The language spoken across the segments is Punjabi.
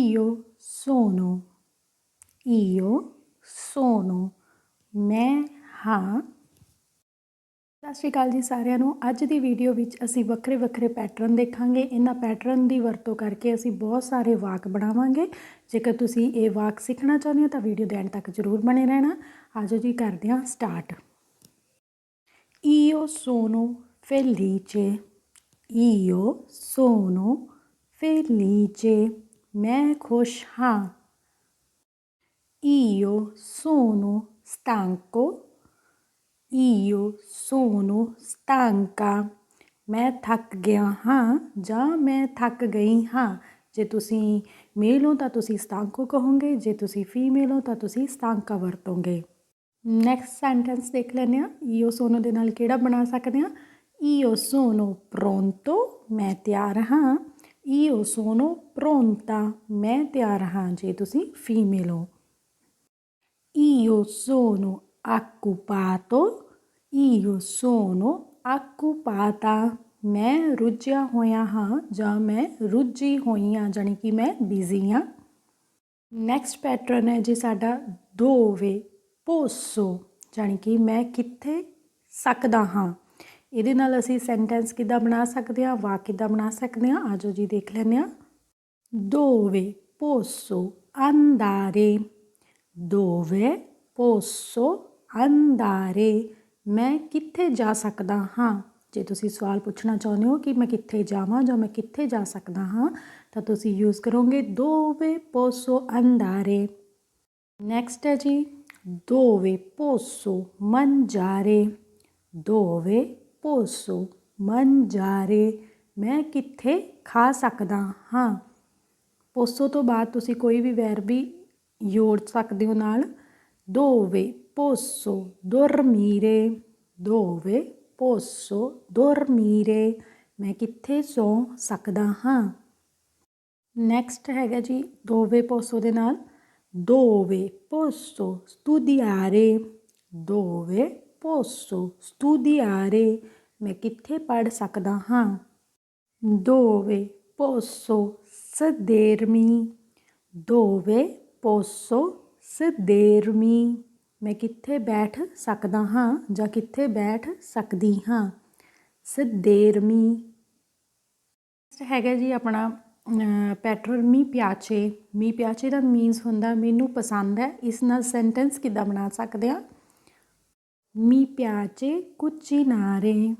io sono io sono ਮੈਂ ਹਾਂ ਸਤਿ ਸ਼੍ਰੀ ਅਕਾਲ ਜੀ ਸਾਰਿਆਂ ਨੂੰ। ਅੱਜ ਦੀ ਵੀਡੀਓ ਵਿੱਚ ਅਸੀਂ ਵੱਖਰੇ ਵੱਖਰੇ ਪੈਟਰਨ ਦੇਖਾਂਗੇ। ਇਹਨਾਂ ਪੈਟਰਨ ਦੀ ਵਰਤੋਂ ਕਰਕੇ ਅਸੀਂ ਬਹੁਤ ਸਾਰੇ ਵਾਕ ਬਣਾਵਾਂਗੇ। ਜੇਕਰ ਤੁਸੀਂ ਇਹ ਵਾਕ ਸਿੱਖਣਾ ਚਾਹੁੰਦੇ ਹੋ ਤਾਂ ਵੀਡੀਓ ਦੇ ਐਂਡ ਤੱਕ ਜ਼ਰੂਰ ਬਣੇ ਰਹਿਣਾ। ਆਜੋ ਜੀ, ਕਰਦੇ ਹਾਂ start Io sono felice io sono felice ਮੈਂ ਖੁਸ਼ ਹਾਂ। Io sono stanco io sono stanca ਮੈਂ ਥੱਕ ਗਿਆ ਹਾਂ ਜਾਂ ਮੈਂ ਥੱਕ ਗਈ ਹਾਂ। ਜੇ ਤੁਸੀਂ ਮੇਲ ਹੋ ਤਾਂ ਤੁਸੀਂ ਸਟਾਂਕੋ ਕਹੋਗੇ, ਜੇ ਤੁਸੀਂ ਫੀਮੇਲ ਹੋ ਤਾਂ ਤੁਸੀਂ ਸਟਾਂਕਾ ਵਰਤੋਗੇ। ਨੈਕਸਟ ਸੈਂਟੈਂਸ ਦੇਖ ਲੈਂਦੇ ਹਾਂ। ਈਓ ਸੋਨੋ ਦੇ ਨਾਲ ਕਿਹੜਾ ਬਣਾ ਸਕਦੇ ਹਾਂ? ਈਓ ਸੋਨੋ, ਪ੍ਰੋਂਤੋ, ਮੈਂ ਤਿਆਰ ਹਾਂ। ਈਓ ਸੋਨੋ ਪ੍ਰੋਂਤਾ, ਮੈਂ ਤਿਆਰ ਹਾਂ ਜੇ ਤੁਸੀਂ ਫੀਮੇਲ ਹੋ Io sono occupato. Io sono occupata. ਮੈਂ ਰੁੱਝਿਆ ਹੋਇਆ ਹਾਂ ਜਾਂ ਮੈਂ ਰੁੱਝੀ ਹੋਈ ਹਾਂ, ਜਾਣੀ ਕਿ ਮੈਂ ਬਿਜ਼ੀ ਹਾਂ ਨੈਕਸਟ ਪੈਟਰਨ ਹੈ ਜੀ ਸਾਡਾ ਦੋਵੇ ਪੋਸੋ, ਜਾਣੀ ਕਿ ਮੈਂ ਕਿੱਥੇ ਸਕਦਾ ਹਾਂ ਇਹਦੇ ਨਾਲ ਅਸੀਂ ਸੈਂਟੈਂਸ ਕਿੱਦਾਂ ਬਣਾ ਸਕਦੇ ਹਾਂ, ਵਾਕ ਕਿੱਦਾਂ ਬਣਾ ਸਕਦੇ ਹਾਂ ਆਜੋ ਜੀ ਦੇਖ ਲੈਂਦੇ ਹਾਂ। dove posso andare dove posso andare ਮੈਂ ਕਿੱਥੇ ਜਾ ਸਕਦਾ ਹਾਂ? ਜੇ ਤੁਸੀਂ ਸਵਾਲ ਪੁੱਛਣਾ ਚਾਹੁੰਦੇ ਹੋ ਕਿ ਮੈਂ ਕਿੱਥੇ ਜਾਵਾਂ ਜਾਂ ਮੈਂ ਕਿੱਥੇ ਜਾ ਸਕਦਾ ਹਾਂ, ਤਾਂ ਤੁਸੀਂ ਯੂਜ਼ ਕਰੋਗੇ dove posso andare ਨੈਕਸਟ ਹੈ ਜੀ dove posso mangiare dove ਭੋਸੋ ਮਨ ਜਾਰੇ ਮੈਂ ਕਿੱਥੇ ਖਾ ਸਕਦਾ ਹਾਂ ਪੋਸੋ ਤੋਂ ਬਾਅਦ ਤੁਸੀਂ ਕੋਈ ਵੀ ਵੈਰ ਵੀ ਜੋੜ ਸਕਦੇ ਹੋ ਨਾਲ ਦੋਵੇ ਪੋਸੋ ਦੁਰਮੀਰੇ ਦੋਵੇ ਪੋਸੋ ਦੁਰਮੀਰੇ ਮੈਂ ਕਿੱਥੇ ਸੌ ਸਕਦਾ ਹਾਂ ਨੈਕਸਟ ਹੈਗਾ ਜੀ ਦੋਵੇ ਪੋਸੋ ਦੇ ਨਾਲ ਦੋਵੇ ਪੋਸੋ ਸਟੂਡੀਆਰੇ ਦੋਵੇ ਪੋਸੋ ਸਟੂਡੀਆਰੇ ਮੈਂ ਕਿੱਥੇ ਪੜ੍ਹ ਸਕਦਾ ਹਾਂ? dove posso sedermi dove posso sedermi ਮੈਂ ਕਿੱਥੇ ਬੈਠ ਸਕਦਾ ਹਾਂ ਜਾਂ ਕਿੱਥੇ ਬੈਠ ਸਕਦੀ ਹਾਂ? sedermi ਹੈਗਾ ਜੀ ਆਪਣਾ ਪੈਟਰਨ ਮੀ ਪਿਆਚੇ। ਮੀ ਪਿਆਚੇ ਦਾ ਮੀਨਸ ਹੁੰਦਾ ਮੈਨੂੰ ਪਸੰਦ ਹੈ। ਇਸ ਨਾਲ ਸੈਂਟੈਂਸ ਕਿੱਦਾਂ ਬਣਾ ਸਕਦੇ ਆ ਮੀ ਪਿਆਚੇ ਕੁਚੀਨਾਰੇ।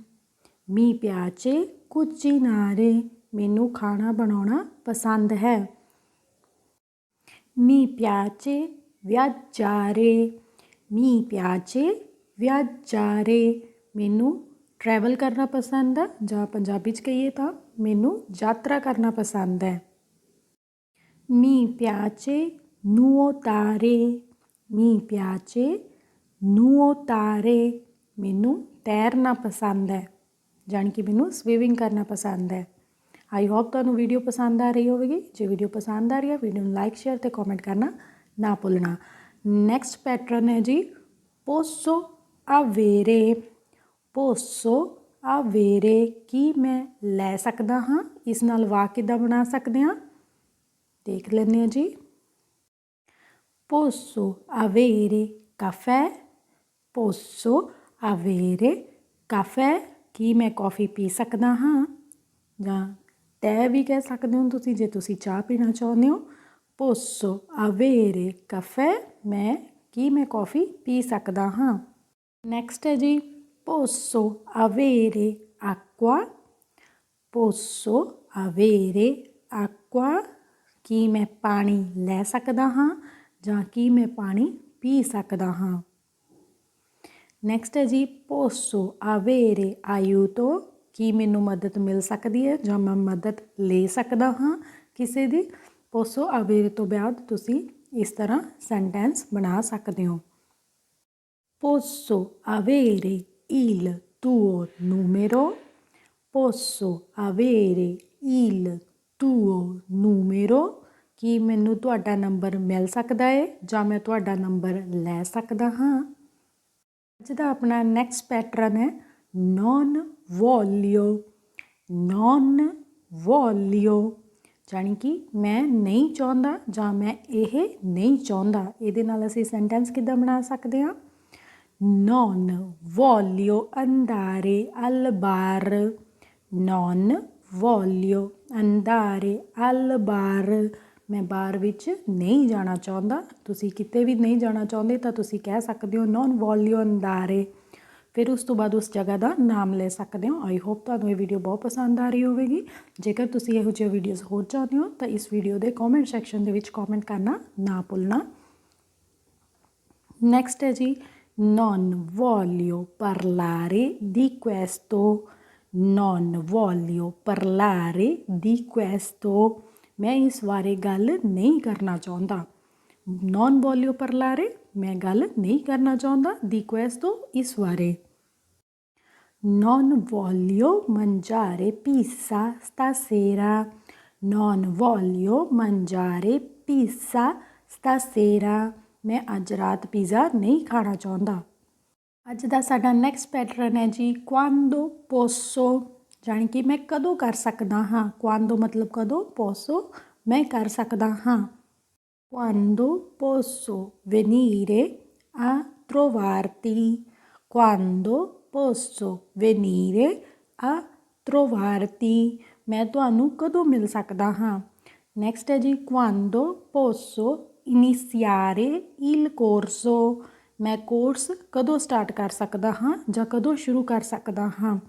ਮੀ ਪਿਆਚੇ ਕੁਚੀਨਾਰੇ ਮੈਨੂੰ ਖਾਣਾ ਬਣਾਉਣਾ ਪਸੰਦ ਹੈ। ਮੀ ਪਿਆਚੇ ਵਿਆਜਾਰੇ ਮੀ ਪਿਆਚੇ ਵਿਆਜਾਰੇ ਮੈਨੂੰ ਟਰੈਵਲ ਕਰਨਾ ਪਸੰਦ ਹੈ ਜਾਂ ਪੰਜਾਬੀ ਚ ਕਹੀਏ ਤਾਂ ਮੈਨੂੰ ਯਾਤਰਾ ਕਰਨਾ ਪਸੰਦ ਹੈ। ਮੀ ਪਿਆਚੇ ਨੂਓਤਾਰੇ ਮੀ ਪਿਆਚੇ ਨੂਓਤਾਰੇ ਮੈਨੂੰ ਤੈਰਨਾ ਪਸੰਦ ਹੈ। ਜਾਣੀ ਕਿ ਮੈਨੂੰ ਸਵੀਮਿੰਗ ਕਰਨਾ ਪਸੰਦ ਹੈ। ਆਈ ਹੋਪ ਤੁਹਾਨੂੰ ਵੀਡੀਓ ਪਸੰਦ ਆ ਰਹੀ ਹੋਵੇਗੀ। ਜੇ ਵੀਡੀਓ ਪਸੰਦ ਆ ਰਹੀ ਹੈ ਵੀਡੀਓ ਨੂੰ ਲਾਈਕ ਸ਼ੇਅਰ ਤੇ ਕਮੈਂਟ ਕਰਨਾ ਨਾ ਭੁੱਲਣਾ। ਨੈਕਸਟ ਪੈਟਰਨ ਹੈ ਜੀ, ਪੋਸੋ ਆਵੇਰੇ। ਪੋਸੋ ਆਵੇਰੇ, ਕੀ ਮੈਂ ਲੈ ਸਕਦਾ ਹਾਂ? ਇਸ ਨਾਲ ਵਾਕ ਕਿੱਦਾਂ ਬਣਾ ਸਕਦੇ ਹਾਂ? ਦੇਖ ਲੈਂਦੇ ਹਾਂ ਜੀ। ਪੋਸੋ ਆਵੇਰੇ caffè ਪੋਸੋ ਆਵੇਰੇ caffè ਕੀ ਮੈਂ ਕੌਫੀ ਪੀ ਸਕਦਾ ਹਾਂ? ਜਾਂ ਤੈ ਵੀ ਕਹਿ ਸਕਦੇ ਹੋ ਤੁਸੀਂ ਜੇ ਤੁਸੀਂ ਚਾਹ ਪੀਣਾ ਚਾਹੁੰਦੇ ਹੋ। ਪੋਸੋ avere caffè ਮੈਂ ਕੀ ਮੈਂ ਕੌਫੀ ਪੀ ਸਕਦਾ ਹਾਂ? ਨੈਕਸਟ ਹੈ ਜੀ, ਪੋਸੋ avere acqua ਪੋਸੋ avere acqua ਕੀ ਮੈਂ ਪਾਣੀ ਲੈ ਸਕਦਾ ਹਾਂ ਜਾਂ ਕੀ ਮੈਂ ਪਾਣੀ ਪੀ ਸਕਦਾ ਹਾਂ? ਨੈਕਸਟ ਹੈ ਜੀ, ਪੋਸੋ ਆਵੇਰੇ avere ਤੋਂ ਕੀ ਮੈਨੂੰ ਮਦਦ ਮਿਲ ਸਕਦੀ ਹੈ? ਜਾਂ ਮੈਂ ਮਦਦ ਲੈ ਸਕਦਾ ਹਾਂ ਕਿਸੇ ਦੀ? ਪੋਸੋ avere ਤੋਂ ਬਾਅਦ ਤੁਸੀਂ ਇਸ ਤਰ੍ਹਾਂ ਸੈਂਟੈਂਸ ਬਣਾ ਸਕਦੇ ਹੋ। posso avere il tuo numero posso avere il tuo numero ਕੀ ਮੈਨੂੰ ਤੁਹਾਡਾ ਨੰਬਰ ਮਿਲ ਸਕਦਾ ਹੈ? ਜਾਂ ਮੈਂ ਤੁਹਾਡਾ ਨੰਬਰ ਲੈ ਸਕਦਾ ਹਾਂ? ਅੱਜ ਦਾ ਆਪਣਾ ਨੈਕਸਟ ਪੈਟਰਨ ਹੈ ਨੌਨ ਵੋਲਿਓ ਨੌਨ ਵੋਲਿਓ ਜਾਣੀ ਕਿ ਮੈਂ ਨਹੀਂ ਚਾਹੁੰਦਾ ਜਾਂ ਮੈਂ ਇਹ ਨਹੀਂ ਚਾਹੁੰਦਾ। ਇਹਦੇ ਨਾਲ ਅਸੀਂ ਸੈਂਟੈਂਸ ਕਿੱਦਾਂ ਬਣਾ ਸਕਦੇ ਹਾਂ? Non voglio andare ਅਲਬਾਰ। Bar ਵੋਲਿਓ ਅੰਧਾਰੇ, ਅਲਬਾਰ। ਮੈਂ ਬਾਹਰ ਵਿੱਚ ਨਹੀਂ ਜਾਣਾ ਚਾਹੁੰਦਾ, ਤੁਸੀਂ ਕਿਤੇ ਵੀ ਨਹੀਂ ਜਾਣਾ ਚਾਹੁੰਦੇ ਤਾਂ ਤੁਸੀਂ ਕਹਿ ਸਕਦੇ ਹੋ ਨੋਨ voglio andare ਫਿਰ ਉਸ ਤੋਂ ਬਾਅਦ ਉਸ ਜਗ੍ਹਾ ਦਾ ਨਾਮ ਲੈ ਸਕਦੇ ਹੋ। ਆਈ ਹੋਪ ਤੁਹਾਨੂੰ ਇਹ ਵੀਡੀਓ ਬਹੁਤ ਪਸੰਦ ਆ ਰਹੀ ਹੋਵੇਗੀ। ਜੇਕਰ ਤੁਸੀਂ ਇਹੋ ਜਿਹੇ ਵੀਡੀਓਜ਼ ਹੋਰ ਚਾਹੁੰਦੇ ਹੋ ਤਾਂ ਇਸ ਵੀਡੀਓ ਦੇ ਕਮੈਂਟ ਸੈਕਸ਼ਨ ਦੇ ਵਿੱਚ ਕਮੈਂਟ ਕਰਨਾ ਨਾ ਭੁੱਲਣਾ। ਨੈਕਸਟ ਹੈ ਜੀ ਨੋਨ voglio ਪਰਲਾਰੇ ਦੀ questo ਨੋਨ voglio ਪਰਲਾਰੇ ਦੀ questo ਮੈਂ ਇਸ ਬਾਰੇ ਗੱਲ ਨਹੀਂ ਕਰਨਾ ਚਾਹੁੰਦਾ ਨਾਨ ਬੋਲਿਓ ਪਰਲਾਰੇ ਮੈਂ ਗੱਲ ਨਹੀਂ ਕਰਨਾ ਚਾਹੁੰਦਾ ਦੀ ਕੁਐਸਟੋ ਇਸ ਬਾਰੇ ਨਾਨ ਬੋਲਿਓ ਮੰਜਾਰੇ ਪੀਸਾ ਸਤਾਸੇਰਾ ਨਾਨ ਬੋਲਿਓ ਮੰਜਾਰੇ ਪੀਸਾ ਸਤਾਸੇਰਾ ਮੈਂ ਅੱਜ ਰਾਤ ਪੀਜ਼ਾ ਨਹੀਂ ਖਾਣਾ ਚਾਹੁੰਦਾ ਅੱਜ ਦਾ ਸਾਡਾ ਨੈਕਸਟ ਪੈਟਰਨ ਹੈ ਜੀ ਕੁਆਂਦੋ ਪੋਸੋ ਜਾਣੀ ਕਿ ਮੈਂ ਕਦੋਂ ਕਰ ਸਕਦਾ ਹਾਂ ਕੁਆਂਦੋ ਮਤਲਬ ਕਦੋਂ ਪੋਸੋ ਮੈਂ ਕਰ ਸਕਦਾ ਹਾਂ ਕੁਆਂਦੋ ਪੋਸੋ ਵੈਨੀਰੇ ਆ trovarti quando posso venire a trovarti ਮੈਂ ਤੁਹਾਨੂੰ ਕਦੋਂ ਮਿਲ ਸਕਦਾ ਹਾਂ ਨੈਕਸਟ ਹੈ ਜੀ quando posso iniziare il corso ਮੈਂ ਕੋਰਸ ਕਦੋਂ ਸਟਾਰਟ ਕਰ ਸਕਦਾ ਹਾਂ ਜਾਂ ਕਦੋਂ ਸ਼ੁਰੂ ਕਰ ਸਕਦਾ ਹਾਂ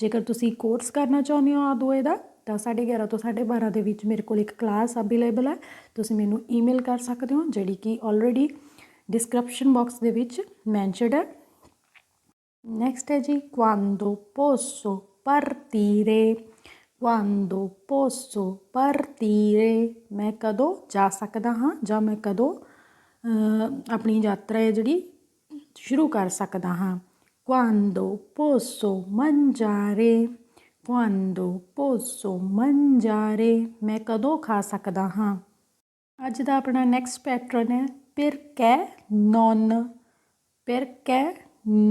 ਜੇਕਰ ਤੁਸੀਂ ਕੋਰਸ ਕਰਨਾ ਚਾਹੁੰਦੇ ਹੋ ਆਦੋਏ ਦਾ, ਤਾਂ 11:30 ਤੋਂ 12:30 ਦੇ ਵਿੱਚ ਮੇਰੇ ਕੋਲ ਇੱਕ ਕਲਾਸ ਅਵੇਲੇਬਲ ਹੈ। ਤੁਸੀਂ ਮੈਨੂੰ ਈਮੇਲ ਕਰ ਸਕਦੇ ਹੋ, ਜਿਹੜੀ ਕਿ ਆਲਰੇਡੀ ਡਿਸਕ੍ਰਿਪਸ਼ਨ ਬਾਕਸ ਦੇ ਵਿੱਚ ਮੈਂਸ਼ਨਡ ਹੈ। ਨੈਕਸਟ ਹੈ ਜੀ, quando posso partire? Quando posso partire? ਮੈਂ ਕਦੋਂ ਜਾ ਸਕਦਾ ਹਾਂ ਜਾਂ ਮੈਂ ਕਦੋਂ ਆਪਣੀ ਯਾਤਰਾ ਹੈ ਜਿਹੜੀ ਸ਼ੁਰੂ ਕਰ ਸਕਦਾ ਹਾਂ? Quando posso mangiare quando posso mangiare ਮੈਂ ਕਦੋਂ ਖਾ ਸਕਦਾ ਹਾਂ ਅੱਜ ਦਾ ਆਪਣਾ ਨੈਕਸਟ ਪੈਟਰਨ ਹੈ perché non perché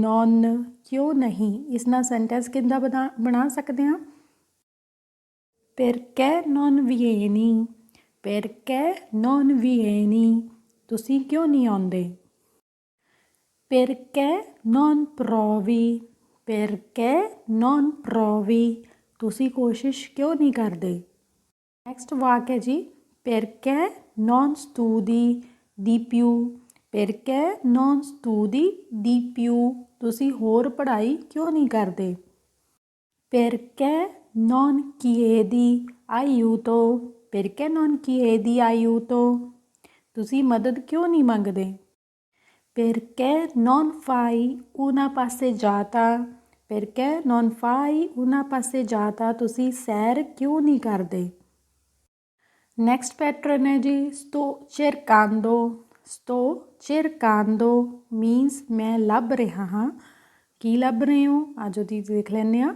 non ਕਿਉਂ ਨਹੀਂ ਇਸ ਨਾਲ ਸੈਂਟੈਂਸ ਕਿੱਦਾਂ ਬਣਾ ਬਣਾ ਸਕਦੇ ਹਾਂ perché non vieni perché non vieni ਤੁਸੀਂ ਕਿਉਂ ਨਹੀਂ ਆਉਂਦੇ perché non provi perché non provi ਤੁਸੀਂ ਕੋਸ਼ਿਸ਼ ਕਿਉਂ ਨਹੀਂ ਕਰਦੇ ਨੈਕਸਟ ਵਾਕ ਹੈ ਜੀ perché non studi di più perché non studi di più ਤੁਸੀਂ ਹੋਰ ਪੜ੍ਹਾਈ ਕਿਉਂ ਨਹੀਂ ਕਰਦੇ perché non chiedi aiuto perché non chiedi aiuto ਤੁਸੀਂ ਮਦਦ ਕਿਉਂ ਨਹੀਂ ਮੰਗਦੇ perché non fai una passeggiata perché non fai una passeggiata ਤੁਸੀਂ ਸੈਰ ਕਿਉਂ ਨਹੀਂ ਕਰਦੇ ਨੈਕਸਟ ਪੈਟਰਨ ਹੈ ਜੀ sto cercando sto cercando means ਮੈਂ ਲੱਭ ਰਿਹਾ ਹਾਂ ਕੀ ਲੱਭ ਰਹੇ ਹੋ ਆਜੋ ਦੀ ਦੇਖ ਲੈਂਦੇ ਆ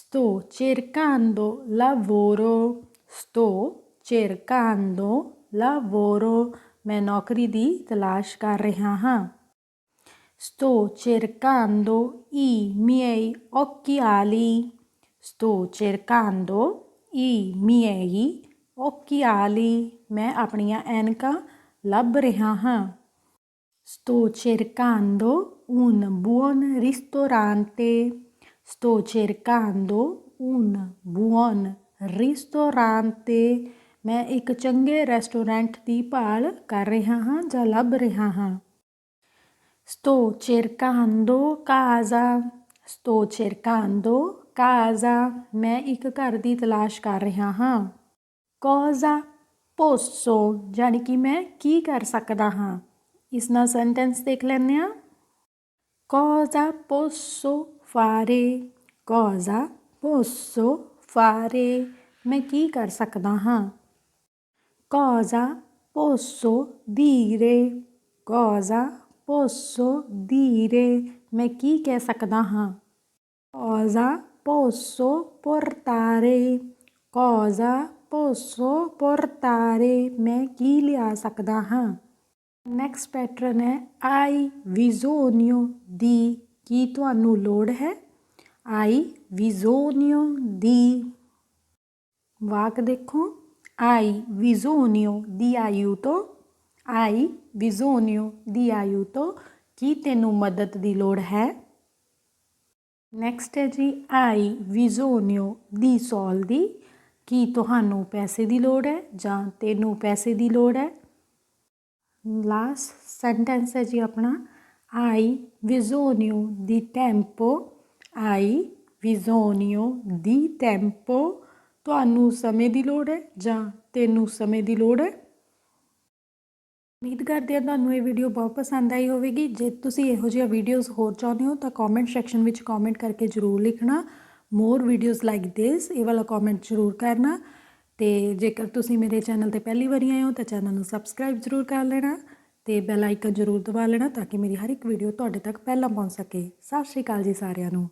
sto cercando lavoro sto cercando lavoro ਮੈਂ ਨੌਕਰੀ ਦੀ ਤਲਾਸ਼ ਕਰ ਰਿਹਾ ਹਾਂ sto cercando i miei occhiali sto cercando i miei occhiali ਮੈਂ ਆਪਣੀਆਂ ਐਨਕਾਂ ਲੱਭ ਰਿਹਾ ਹਾਂ sto cercando un buon ristorante sto cercando un buon ristorante ਮੈਂ ਇੱਕ ਚੰਗੇ ਰੈਸਟੋਰੈਂਟ ਦੀ ਭਾਲ ਕਰ ਰਿਹਾ ਹਾਂ ਜਾਂ ਲੱਭ ਰਿਹਾ ਹਾਂ। sto cercando casa sto cercando casa ਮੈਂ ਇੱਕ ਘਰ ਦੀ ਤਲਾਸ਼ ਕਰ ਰਿਹਾ ਹਾਂ। cosa posso ਜਾਣੀ ਕਿ ਮੈਂ ਕੀ ਕਰ ਸਕਦਾ ਹਾਂ? ਇਸ ਨਾਲ ਸੈਂਟੈਂਸ ਦੇਖ ਲੈਂਦੇ ਆ cosa posso fare cosa posso fare ਮੈਂ ਕੀ ਕਰ ਸਕਦਾ ਹਾਂ? Cosa posso dire cosa posso dire ਮੈਂ ਕੀ ਕਹਿ ਸਕਦਾ ਹਾਂ cosa posso portare cosa posso portare ਮੈਂ ਕੀ ਲਿਆ ਸਕਦਾ ਹਾਂ ਨੈਕਸਟ ਪੈਟਰਨ ਹੈ ਆਈ ਵਿਜ਼ੋਨਿਓ ਦੀ ਕੀ ਤੁਹਾਨੂੰ ਲੋੜ ਹੈ ਆਈ ਵਿਜ਼ੋਨਿਓ ਦੀ ਵਾਕ ਦੇਖੋ Hay bisogno di aiuto. Hay bisogno di aiuto. ਕੀ ਤੈਨੂੰ ਮਦਦ ਦੀ ਲੋੜ ਹੈ ਨੈਕਸਟ ਹੈ ਜੀ ਆਈ ਵਿਜ਼ੋਨਿਓ ਦੀ ਸੋਲ ਦੀ ਕੀ ਤੁਹਾਨੂੰ ਪੈਸੇ ਦੀ ਲੋੜ ਹੈ ਜਾਂ ਤੈਨੂੰ ਪੈਸੇ ਦੀ ਲੋੜ ਹੈ ਲਾਸਟ ਸੈਂਟੈਂਸ ਹੈ ਜੀ ਆਪਣਾ ਆਈ ਵਿਜ਼ੋਨਿਓ ਦੀ ਟੈਂਪੋ ਆਈ ਵਿਜ਼ੋਨਿਓ ਦੀ ਟੈਂਪੋ ਤੁਹਾਨੂੰ ਸਮੇਂ ਦੀ ਲੋੜ ਹੈ ਜਾਂ ਤੈਨੂੰ ਸਮੇਂ ਦੀ ਲੋੜ ਹੈ? ਉਮੀਦ ਕਰਦੇ ਹਾਂ ਤੁਹਾਨੂੰ ਇਹ ਵੀਡੀਓ ਬਹੁਤ ਪਸੰਦ ਆਈ ਹੋਵੇਗੀ। ਜੇ ਤੁਸੀਂ ਇਹੋ ਜਿਹੀਆਂ ਵੀਡੀਓਜ਼ ਹੋਰ ਚਾਹੁੰਦੇ ਹੋ ਤਾਂ ਕਮੈਂਟ ਸੈਕਸ਼ਨ ਵਿੱਚ ਕਮੈਂਟ ਕਰਕੇ ਜ਼ਰੂਰ ਲਿਖਣਾ। ਮੋਰ ਵੀਡੀਓਜ਼ ਲਾਈਕ ਦਿਸ ਇਹ ਵਾਲਾ ਕਮੈਂਟ ਜ਼ਰੂਰ ਕਰਨਾ। ਤੇ ਜੇਕਰ ਤੁਸੀਂ ਮੇਰੇ ਚੈਨਲ ਤੇ ਪਹਿਲੀ ਵਾਰੀ ਆਏ ਹੋ ਤਾਂ ਚੈਨਲ ਨੂੰ ਸਬਸਕ੍ਰਾਈਬ ਜ਼ਰੂਰ ਕਰ ਲੈਣਾ ਤੇ ਬੈਲ ਆਈਕਨ ਜ਼ਰੂਰ ਦਬਾ ਲੈਣਾ ਤਾਂ ਕਿ ਮੇਰੀ ਹਰ ਇੱਕ ਵੀਡੀਓ ਤੁਹਾਡੇ ਤੱਕ ਪਹਿਲਾਂ ਪਹੁੰਚ ਸਕੇ। ਸਤਿ ਸ਼੍ਰੀ ਅਕਾਲ ਜੀ ਸਾਰਿਆਂ ਨੂੰ।